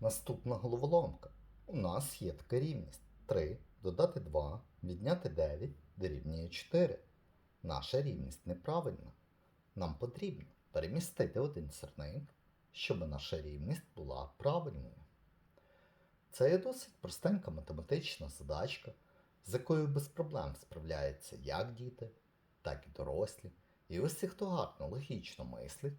Наступна головоломка. У нас є така рівність 3 додати 2, відняти 9 дорівнює 4. Наша рівність неправильна. Нам потрібно перемістити один сірник, щоб наша рівність була правильною. Це є досить простенька математична задачка, з якою без проблем справляються як діти, так і дорослі. І усі, хто гарно логічно мислить,